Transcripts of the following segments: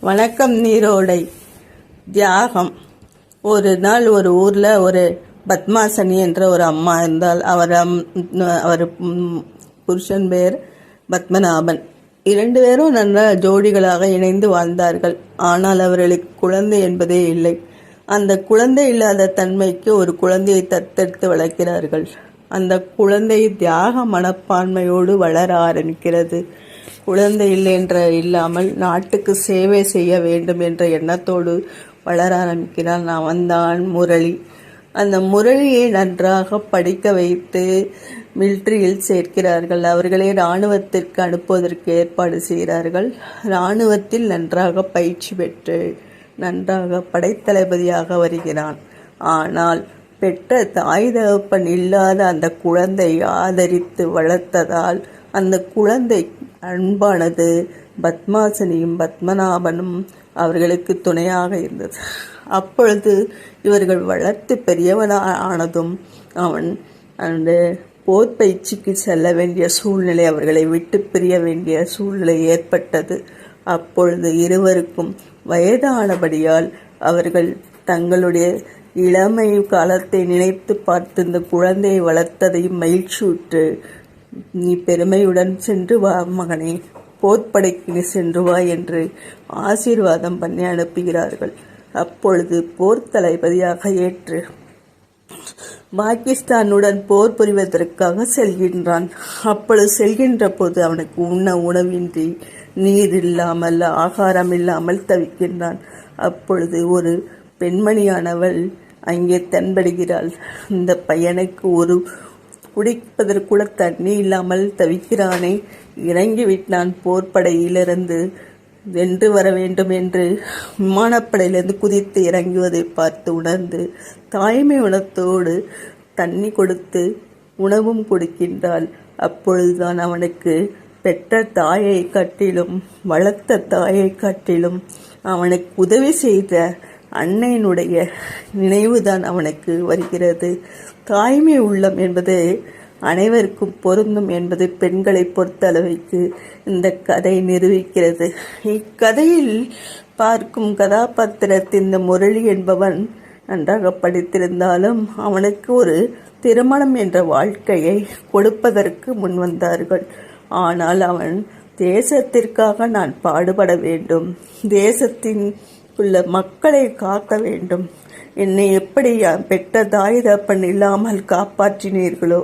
வணக்கம் நீரோடை. தியாகம். ஒரு நாள் ஒரு ஊரில் ஒரு பத்மாசனி என்ற ஒரு அம்மா இருந்தால் அவர் அம்- அவர் புருஷன் பேர் பத்மநாபன். இரண்டு பேரும் நல்ல ஜோடிகளாக இணைந்து வாழ்ந்தார்கள். ஆனால் அவர்களுக்கு குழந்தை என்பதே இல்லை. அந்த குழந்தை இல்லாத தன்மைக்கு ஒரு குழந்தையை தத்தெடுத்து வளர்க்கிறார்கள். அந்த குழந்தை தியாக மனப்பான்மையோடு வளர ஆரம்பிக்கிறது. குழந்தை இல்லை என்ற இல்லாமல் நாட்டுக்கு சேவை செய்ய வேண்டும் என்ற எண்ணத்தோடு வளர ஆரம்பிக்கிறான் அவன்தான் முரளி. அந்த முரளியை நன்றாக படிக்க வைத்து மிலிட்ரியில் சேர்க்கிறார்கள். அவர்களை இராணுவத்திற்கு அனுப்புவதற்கு ஏற்பாடு செய்கிறார்கள். இராணுவத்தில் நன்றாக பயிற்சி பெற்று நன்றாக படைத்தளபதியாக வருகிறான். ஆனால் பெற்ற தாய் தகப்பன் இல்லாத அந்த குழந்தை ஆதரித்து வளர்த்ததால் அந்த குழந்தை அன்பானது பத்மாசனியும் பத்மநாபனும் அவர்களுக்கு துணையாக இருந்தது. அப்பொழுது இவர்கள் வளர்த்து பெரியவனா ஆனதும் அவன் அந்த போர் பயிற்சிக்கு செல்ல வேண்டிய சூழ்நிலை அவர்களை விட்டு பிரிய வேண்டிய சூழ்நிலை ஏற்பட்டது. அப்பொழுது இருவருக்கும் வயதானபடியால் அவர்கள் தங்களுடைய இளமை காலத்தை நினைத்து பார்த்து இந்த குழந்தையை வளர்த்ததையும் மகிழ்ச்சியுற்று நீ பெருமையுடன் சென்று வா மகனே. போர்ப்படைக்கு சென்று வா என்று ஆசீர்வாதம் பண்ணி அனுப்புகிறார்கள். அப்பொழுது போர் தளபதியாக ஏற்று பாகிஸ்தானுடன் போர் புரிவதற்காக செல்கின்றான். அப்பொழுது செல்கின்ற போது அவனுக்கு உண்ண உணவின்றி நீர் இல்லாமல் ஆகாரம் இல்லாமல் தவிக்கின்றான். அப்பொழுது ஒரு பெண்மணியானவள் அங்கே தென்படுகிறாள். இந்த பையனுக்கு ஒரு குடிப்பதற்குள்ள தண்ணி இல்லாமல் தவிக்கிறானே. இறங்கிவிட்டான் போர்ப்படையிலிருந்து வென்று வர வேண்டும் என்று விமானப்படையிலிருந்து குதித்து இறங்குவதை பார்த்து உணர்ந்து தாய்மை உணத்தோடு தண்ணி கொடுத்து உணவும் கொடுக்கின்றாள். அப்பொழுதுதான் அவனுக்கு பெற்ற தாயை காட்டிலும் வளர்த்த தாயை காட்டிலும் அவனுக்கு உதவி செய்த அன்னையினுடைய நினைவுதான் அவனுக்கு வருகிறது. தாய்மை உள்ளம் என்பது அனைவருக்கும் பொருந்தும் என்பது பெண்களை பொறுத்தளவைக்கு இந்த கதை நிரூபிக்கிறது. இக்கதையில் பார்க்கும் கதாபாத்திரத்தின் இந்த முரளி என்பவன் நன்றாக படித்திருந்தாலும் அவனுக்கு ஒரு திருமணம் என்ற வாழ்க்கையை கொடுப்பதற்கு முன்வந்தார்கள் ஆனால் அவன் தேசத்திற்காக நான் பாடுபட வேண்டும். தேசத்தின் உள்ள மக்களை காக்க வேண்டும். என்னை எப்படி பெற்ற தாய் தப்பன் இல்லாமல் காப்பாற்றினீர்களோ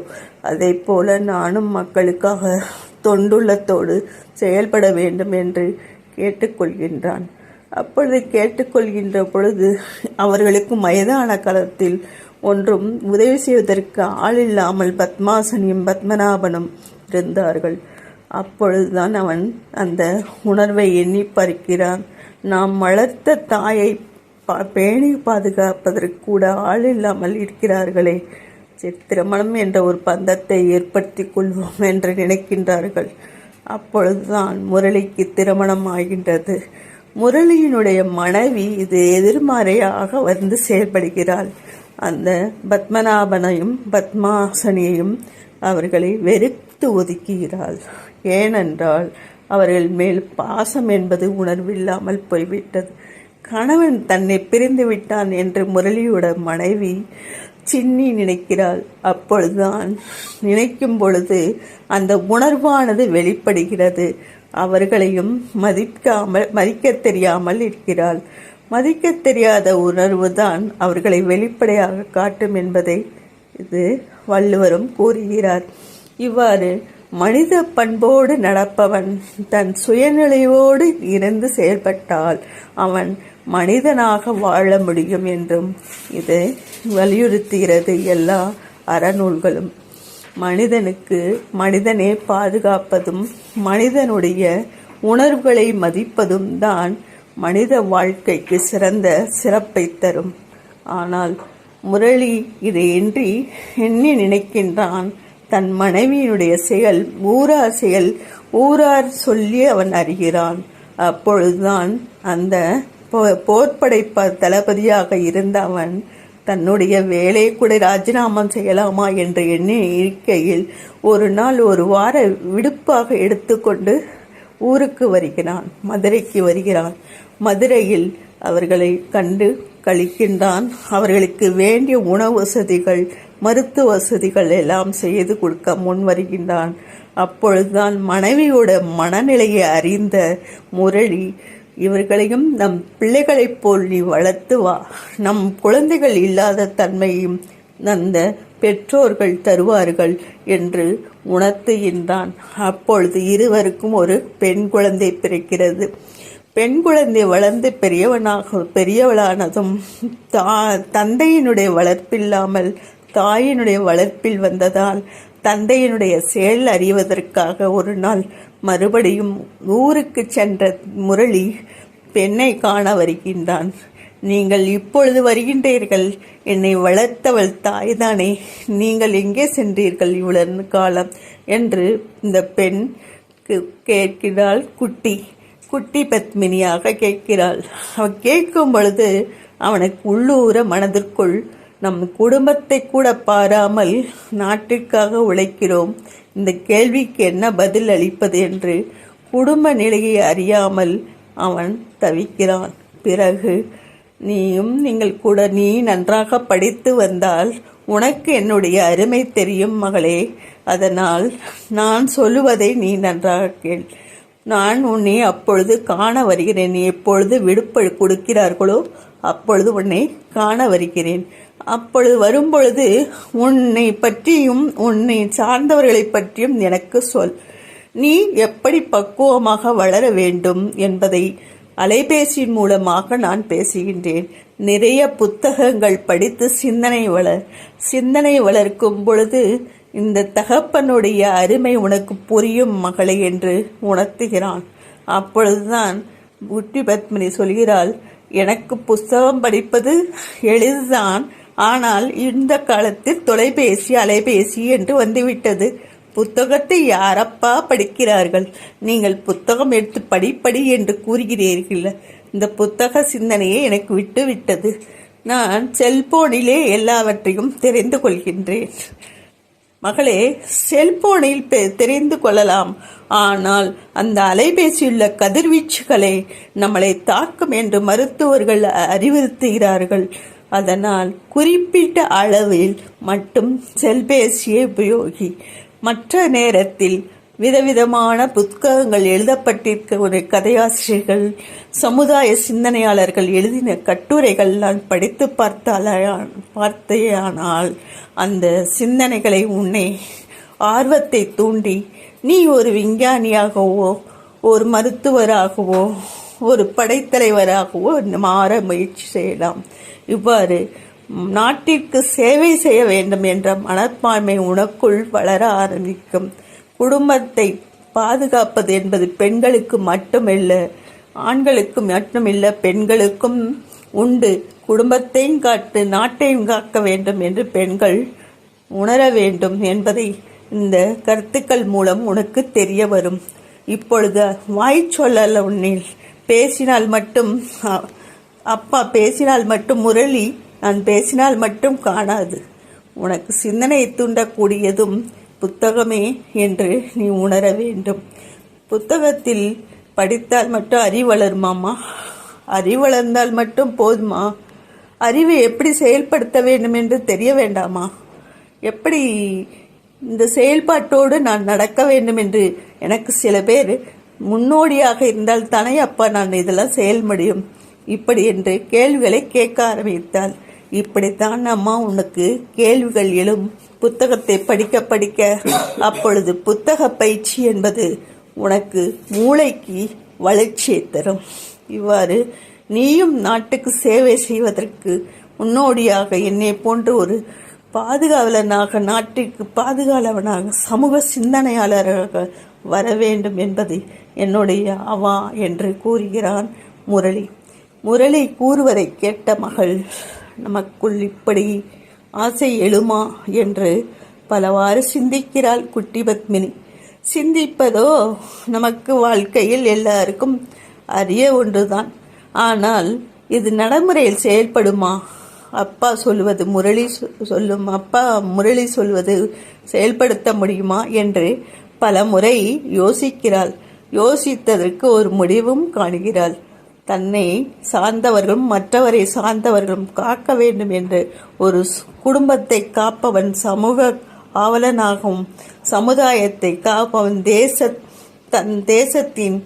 அதை போல நானும் மக்களுக்காக தொண்டுள்ளத்தோடு செயல்பட வேண்டும் என்று கேட்டுக்கொள்கின்றான். அப்பொழுது கேட்டுக்கொள்கின்ற பொழுது அவர்களுக்கு வயதான காலத்தில் ஒன்றும் உதவி செய்வதற்கு ஆள் இல்லாமல் பத்மாசனியும் பத்மநாபனும் இருந்தார்கள். அப்பொழுதுதான் அவன் அந்த உணர்வை எண்ணி பறிக்கிறான். நாம் வளர்த்த தாயை பேணி பாதுகாப்பதற்கு கூட ஆள் இல்லாமல் இருக்கிறார்களே. சரி, திருமணம் என்ற ஒரு பந்தத்தை ஏற்படுத்தி கொள்வோம் என்று நினைக்கின்றார்கள். அப்பொழுதுதான் முரளிக்கு திருமணம் ஆகின்றது. முரளியினுடைய மனைவி இது எதிர்மறையாக வந்து செயல்படுகிறாள். அந்த பத்மநாபனையும் பத்மாசனியையும் அவர்களை வெறுத்து ஒதுக்குகிறாள். ஏனென்றால் அவர்கள் மேல் பாசம் என்பது உணர்வில்லாமல் போய்விட்டது. கணவன் தன்னை பிரிந்து விட்டான் என்று முரளியோட மனைவி சின்னி நினைக்கிறாள். அப்பொழுதுதான் நினைக்கும் பொழுது அந்த உணர்வானது வெளிப்படுகிறது. அவர்களையும் மதிக்காமல் மதிக்கத் தெரியாமல் இருக்கிறாள். மதிக்கத் தெரியாத உணர்வு தான் அவர்களை வெளிப்படையாக காட்டும் என்பதை இது வள்ளுவரும் கூறுகிறார். இவ்வாறு மனித பண்போடு நடப்பவன் தன் சுயநிலையோடு இருந்து செயல்பட்டால் அவன் மனிதனாக வாழ முடியும் என்றும் இது வலியுறுத்துகிறது எல்லா அறநூல்களும். மனிதனுக்கு மனிதனை பாதுகாப்பதும் மனிதனுடைய உணர்வுகளை மதிப்பதும் தான் மனித வாழ்க்கைக்கு சிறந்த சிறப்பை தரும். ஆனால் முரளி இதையின்றி எண்ணி நினைக்கின்றான் தன் மனைவியினுடைய செயல் ஊரார் செயல் ஊரார் சொல்லி அவன் அறிகிறான். அப்பொழுதுதான் அந்த போ- போர்ப்படை ப- தளபதியாக இருந்த அவன் தன்னுடைய வேலையை கூட ராஜினாமா செய்யலாமா என்று எண்ணி இருக்கையில் ஒரு நாள் ஒரு வார விடுப்பாக எடுத்துக்கொண்டு ஊருக்கு வருகிறான் மதுரைக்கு வருகிறான். மதுரையில் அவர்களை கண்டு கழிக்கின்றான். அவர்களுக்கு வேண்டிய உணவு வசதிகள் மருத்துவ வசதிகள் எல்லாம் செய்து கொடுக்க முன் வருகின்றான். அப்பொழுதுதான் மனைவியோட மனநிலையை அறிந்த முரளி இவர்களையும் நம் பிள்ளைகளைப் போல் நீ வளர்த்து வா. நம் குழந்தைகள் இல்லாத தன்மையும் அந்த பெற்றோர்கள் தருவார்கள் என்று உணர்த்துகின்றான். அப்பொழுது இருவருக்கும் ஒரு பெண் குழந்தை பிறக்கிறது. பெண் குழந்தை வளர்ந்து பெரியவனாக பெரியவளானதும் தா தந்தையினுடைய வளர்ப்பில்லாமல் தாயினுடைய வளர்ப்பில் வந்ததால் தந்தையினுடைய செயல் அறிவதற்காக ஒரு நாள் மறுபடியும் ஊருக்கு சென்ற முரளி பெண்ணை காண வருகின்றான். நீங்கள் இப்பொழுது வருகின்றீர்கள். என்னை வளர்த்தவள் தாய்தானே. நீங்கள் எங்கே சென்றீர்கள் இவ்வளவு காலம்? என்று இந்த பெண் கே- கேட்கிறாள் குட்டி. குட்டி பத்மினியாக கேட்கிறாள். அவன் கேட்கும் பொழுது அவனுக்கு உள்ளூர மனதிற்குள் நம் குடும்பத்தை கூட பாராமல் நாட்டிற்காக உழைக்கிறோம். இந்த கேள்விக்கு என்ன பதில் அளிப்பது? என்று குடும்ப நிலையை அறியாமல் அவன் தவிக்கிறான். பிறகு நீயும் நீங்கள் கூட நீ நன்றாக படித்து வந்தால் உனக்கு என்னுடைய அருமை தெரியும் மகளே. அதனால் நான் சொல்லுவதை நீ நன்றாக கேள். நான் உன்னை அப்பொழுது காண வருகிறேன். நீ எப்பொழுது விடுப்பு கொடுக்கிறார்களோ அப்பொழுது உன்னை காண வருகிறேன். அப்பொழுது வரும்பொழுது உன்னை பற்றியும் உன்னை சார்ந்தவர்களை பற்றியும் எனக்கு சொல். நீ எப்படி பக்குவமாக வளர வேண்டும் என்பதை அலைபேசியின் மூலமாக நான் பேசுகின்றேன். நிறைய புத்தகங்கள் படித்து சிந்தனை வளர். சிந்தனை வளர்க்கும் பொழுது இந்த தகப்பனுடைய அருமை உனக்கு புரியும் மகளே என்று உணர்த்துகிறான். அப்பொழுதுதான் குட்டி பத்மினி சொல்கிறாள் எனக்கு புஸ்தகம் படிப்பது எளிதுதான் ஆனால் இந்த காலத்தில் தொலைபேசி அலைபேசி என்று வந்துவிட்டது. புத்தகத்தை யாரப்பா படிக்கிறார்கள்? நீங்கள் புத்தகம் எடுத்து படிப்படி என்று கூறுகிறீர்கள். இந்த புத்தக சிந்தனையை எனக்கு விட்டுவிட்டது. நான் செல்போனிலே எல்லாவற்றையும் தெரிந்து கொள்கின்றேன். மகளே செல்போனில் பெ- தெரிந்து கொள்ளலாம். ஆனால் அந்த அலைபேசியுள்ள கதிர்வீச்சுகளை நம்மளை தாக்கும் என்று மருத்துவர்கள் அறிவுறுத்துகிறார்கள். அதனால் குறிப்பிட்ட அளவில் மட்டும் செல்பேசியை உபயோகி. மற்ற நேரத்தில் விதவிதமான புத்தகங்கள் எழுதப்பட்டிருக்க ஒரு கதையாசிரியர்கள் சமுதாய சிந்தனையாளர்கள் எழுதின கட்டுரைகள் நான் படித்து பார்த்தால பார்த்தேயானால் அந்த சிந்தனைகளை உன்னை ஆர்வத்தை தூண்டி நீ ஒரு விஞ்ஞானியாகவோ ஒரு மருத்துவராகவோ ஒரு படைத்தலைவராகவோ மாற முயற்சி செய்யலாம். இவ்வாறு நாட்டிற்கு சேவை செய்ய வேண்டும் என்ற மனப்பான்மை உனக்குள் வளர ஆரம்பிக்கும். குடும்பத்தை பாதுகாப்பது என்பது பெண்களுக்கு மட்டுமல்ல ஆண்களுக்கு மட்டுமில்ல பெண்களுக்கும் உண்டு. குடும்பத்தையும் காட்டு நாட்டையும் காக்க வேண்டும் என்று பெண்கள் உணர வேண்டும் என்பதை இந்த கருத்துக்கள் மூலம் உனக்கு தெரிய வரும். இப்பொழுது வாய் சொல்லல உன்னில் பேசினால் மட்டும் அப்பா பேசினால் மட்டும் முரளி நான் பேசினால் மட்டும் காணாது. உனக்கு சிந்தனையை தூண்டக்கூடியதும் புத்தகமே என்று நீ உணர வேண்டும். புத்தகத்தில் படித்தால் மட்டும் அறிவு வளருமாமா அறிவு வளர்ந்தால் மட்டும் போதுமா? அறிவை எப்படி செயல்படுத்த வேண்டும் என்று தெரிய வேண்டாமா? எப்படி இந்த செயல்பாட்டோடு நான் நடக்க வேண்டும் என்று எனக்கு சில பேர் முன்னோடியாக இருந்தால் தானே அப்பா நான் இதெல்லாம் செயல் முடியும். இப்படி என்று கேள்விகளை கேட்க ஆரம்பித்தாள். இப்படித்தான் அம்மா உனக்கு கேள்விகள் எழும். புத்தகத்தை படிக்க படிக்க அப்பொழுது புத்தக பயிற்சி என்பது உனக்கு மூளைக்கு வளர்ச்சியை தரும். இவ்வாறு நீயும் நாட்டுக்கு சேவை செய்வதற்கு முன்னோடியாக என்னை போன்ற ஒரு பாதுகாவலனாக நாட்டிற்கு பாதுகாவலனாக சமூக சிந்தனையாளராக வர வேண்டும் என்பது என்னுடைய அவா என்று கூறுகிறான் முரளி. முரளி கூறுவதை கேட்ட மகள் நமக்குள் இப்படி ஆசை எழுமா என்று பலவாறு சிந்திக்கிறாள் குட்டி பத்மினி சிந்திப்பதோ நமக்கு வாழ்க்கையில் எல்லாருக்கும் அரிய ஒன்றுதான். ஆனால் இது நடைமுறையில் செயல்படுமா? அப்பா சொல்வது முரளி சொ- சொல்லும் அப்பா முரளி சொல்வது செயல்படுத்த முடியுமா என்று பல முறை யோசிக்கிறாள். யோசித்ததற்கு ஒரு முடிவும் காணுகிறாள். தன்னை சார்ந்தவர்களும் மற்றவரை சார்ந்தவர்களும் காக்க வேண்டும் என்று ஒரு குடும்பத்தை காப்பவன் சமூக ஆவலனாகவும் சமுதாயத்தை காப்பவன் தேச தன் தேசத்தின்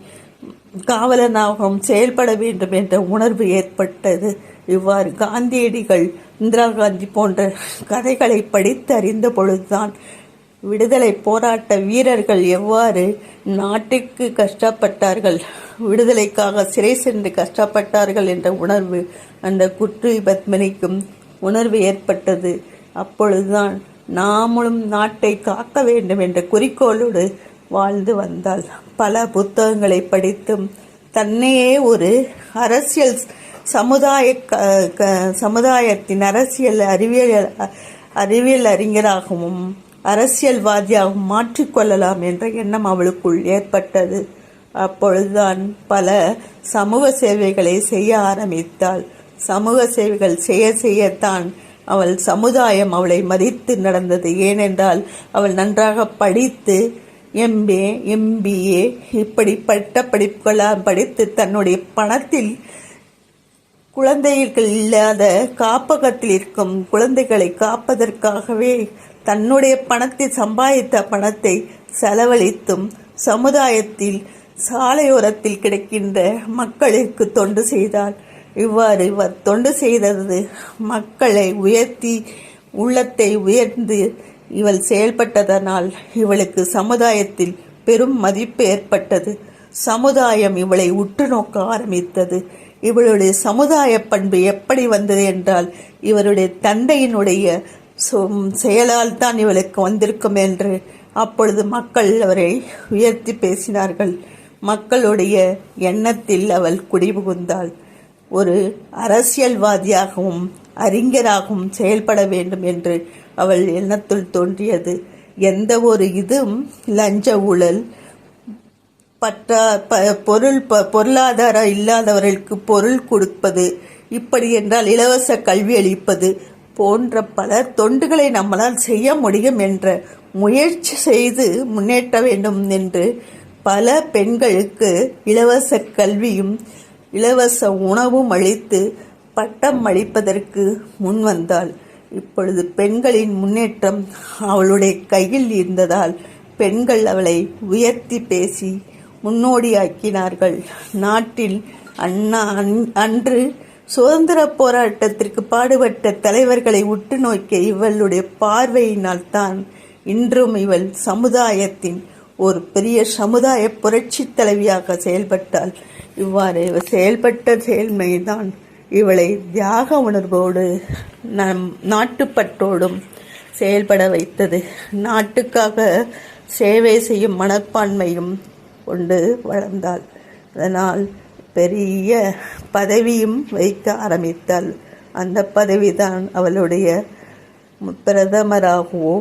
காவலனாகவும் செயல்பட வேண்டும் என்ற உணர்வு ஏற்பட்டது. இவ்வாறு காந்தியடிகள் இந்திரா காந்தி போன்ற கதைகளை படித்து அறிந்த பொழுதுதான் விடுதலை போராட்ட வீரர்கள் எவ்வாறு நாட்டுக்கு கஷ்டப்பட்டார்கள் விடுதலைக்காக சிறை சென்று கஷ்டப்பட்டார்கள் என்ற உணர்வு அந்த குற்று பத்மினிக்கும் உணர்வு ஏற்பட்டது. அப்பொழுதுதான் நாமளும் நாட்டை காக்க வேண்டும் என்ற குறிக்கோளோடு வாழ்ந்து வந்தாள். பல புத்தகங்களை படித்தும் தன்னையே ஒரு அரசியல் சமுதாய க- க- சமுதாயத்தின் அரசியல் அறிவியல் அறிவியல் அறிஞராகவும் அரசியல்வாதியாகவும் மாற்றிக்கொள்ளலாம் என்ற எண்ணம் அவளுக்குள் ஏற்பட்டது. அப்பொழுதுதான் பல சமூக சேவைகளை செய்ய ஆரம்பித்தாள். சமூக சேவைகள் செய்ய செய்யத்தான் அவள் சமுதாயம் அவளை மதித்து நடந்தது. ஏனென்றால் அவள் நன்றாக படித்து எம்ஏ எம்பிஏ இப்படி பட்ட படிப்புகளாம் படித்து தன்னுடைய பணத்தில் குழந்தைகள் இல்லாத காப்பகத்தில் இருக்கும் குழந்தைகளை காப்பதற்காகவே தன்னுடைய பணத்தை சம்பாதித்த பணத்தை செலவழித்தும் சமுதாயத்தில் சாலையோரத்தில் கிடைக்கின்ற மக்களுக்கு தொண்டு செய்தார். இவ்வாறு இவர் தொண்டு செய்தது மக்களை உயர்த்தி உள்ளத்தை உயர்ந்து இவள் செயல்பட்டதனால் இவளுக்கு சமுதாயத்தில் பெரும் மதிப்பு ஏற்பட்டது. சமுதாயம் இவளை உற்று நோக்க ஆரம்பித்தது. இவளுடைய சமுதாய பண்பு எப்படி வந்தது என்றால் இவருடைய தந்தையினுடைய செயலால் தான் இவளுக்கு வந்திருக்கும் என்று அப்பொழுது மக்கள் அவரை உயர்த்தி பேசினார்கள். மக்களுடைய எண்ணத்தில் அவள் குடிபுகுந்தாள். ஒரு அரசியல்வாதியாகவும் அறிஞராகவும் செயல்பட வேண்டும் என்று அவள் எண்ணத்துள் தோன்றியது. எந்த ஒரு இதுவும் லஞ்ச ஊழல் பற்றா ப பொருள் ப பொருளாதாரம் இல்லாதவர்களுக்கு பொருள் கொடுப்பது இப்படி என்றால் இலவச கல்வி அளிப்பது போன்ற பல தொண்டுகளை நம்மளால் செய்ய முடியும் என்ற முயற்சி செய்து முன்னேற்ற வேண்டும் என்று பல பெண்களுக்கு இலவச கல்வியும் இலவச உணவும் அளித்து பட்டம் அளிப்பதற்கு முன் வந்தாள். இப்பொழுது பெண்களின் முன்னேற்றம் அவளுடைய கையில் இருந்ததால் பெண்கள் அவளை உயர்த்தி பேசி முன்னோடியாக்கினார்கள். நாட்டில் அண்ணா அன்- அன்று சுதந்திர போராட்டத்திற்கு பாடுபட்ட தலைவர்களை உற்று நோக்கிய இவளுடைய பார்வையினால் தான் இன்றும் இவள் சமுதாயத்தின் ஒரு பெரிய சமுதாய புரட்சி தலைவியாக செயல்பட்டாள். இவ்வாறு இவள் செயல்பட்ட செயல்மைதான் இவளை தியாக உணர்வோடு நம் நாட்டுப்பற்றோடும் செயல்பட வைத்தது. நாட்டுக்காக சேவை செய்யும் மனப்பான்மையும் கொண்டு வளர்ந்தாள். அதனால் பெரிய பதவியும் வைக்க ஆரம்பித்தாள். அந்த பதவிதான் அவளுடைய பிரதமராகவோ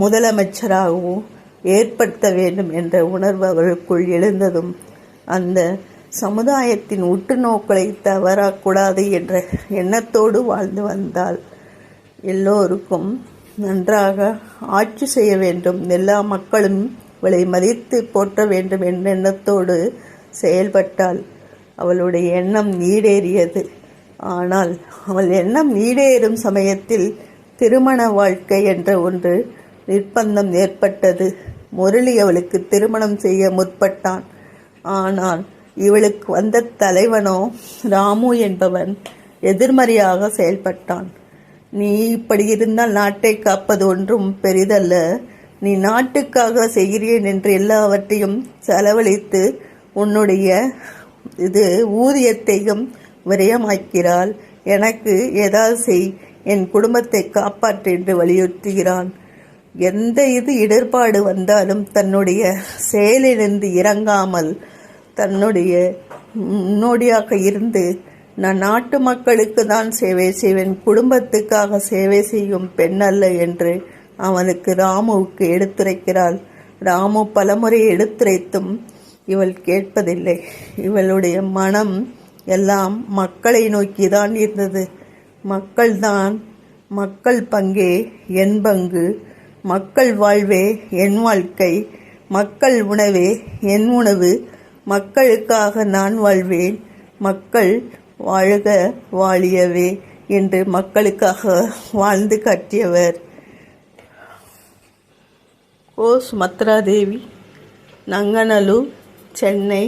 முதலமைச்சராகவோ ஏற்படுத்த வேண்டும் என்ற உணர்வு அவளுக்குள் எழுந்ததும் அந்த சமுதாயத்தின் உற்றுநோக்களை தவறக்கூடாது என்ற எண்ணத்தோடு வாழ்ந்து வந்தாள். எல்லோருக்கும் நன்றாக ஆட்சி செய்ய வேண்டும் எல்லா மக்களும் இவளை மதித்து போற்ற வேண்டும் என்ற எண்ணத்தோடு செயல்பட்டாள். அவளுடைய எண்ணம் நீடேறியது ஆனால் அவள் எண்ணம் நீடேறும் சமயத்தில் திருமண வாழ்க்கை என்ற ஒன்று நிர்பந்தம் ஏற்பட்டது. முரளி அவளுக்கு திருமணம் செய்ய முற்பட்டான். ஆனால் இவளுக்கு வந்த தலைவனோ ராமு என்பவன் எதிர்மறையாக செயல்பட்டான். நீ இப்படி இருந்தால் நாட்டை காப்பது ஒன்றும் பெரிதல்ல. நீ நாட்டுக்காக செய்கிறேன் என்று எல்லாவற்றையும் செலவழித்து உன்னுடைய இது ஊதியத்தையும் விரயமாக்கிறாள். எனக்கு ஏதாவது செய். என் குடும்பத்தை காப்பாற்று என்று வலியுறுத்துகிறான். எந்த இது இடர்பாடு வந்தாலும் தன்னுடைய செயலிலிருந்து இறங்காமல் தன்னுடைய முன்னோடியாக இருந்து நான் நாட்டு மக்களுக்கு தான் சேவை செய்வேன். குடும்பத்துக்காக சேவை செய்யும் பெண் அல்ல என்று அவனுக்கு ராமுவுக்கு எடுத்துரைக்கிறாள். ராமு பலமுறை எடுத்துரைத்தும் இவள் கேட்பதில்லை. இவளுடைய மனம் எல்லாம் மக்களை நோக்கிதான் இருந்தது. மக்கள்தான் மக்கள் பங்கே என் பங்கு மக்கள் வாழ்வே என் வாழ்க்கை மக்கள் உணவே என் உணவு மக்களுக்காக நான் வாழ்வேன் மக்கள் வாழ்க வாழியவே என்று மக்களுக்காக வாழ்ந்து காட்டியவர். ஓ சுமத்ரா தேவி நங்கநலு சென்னை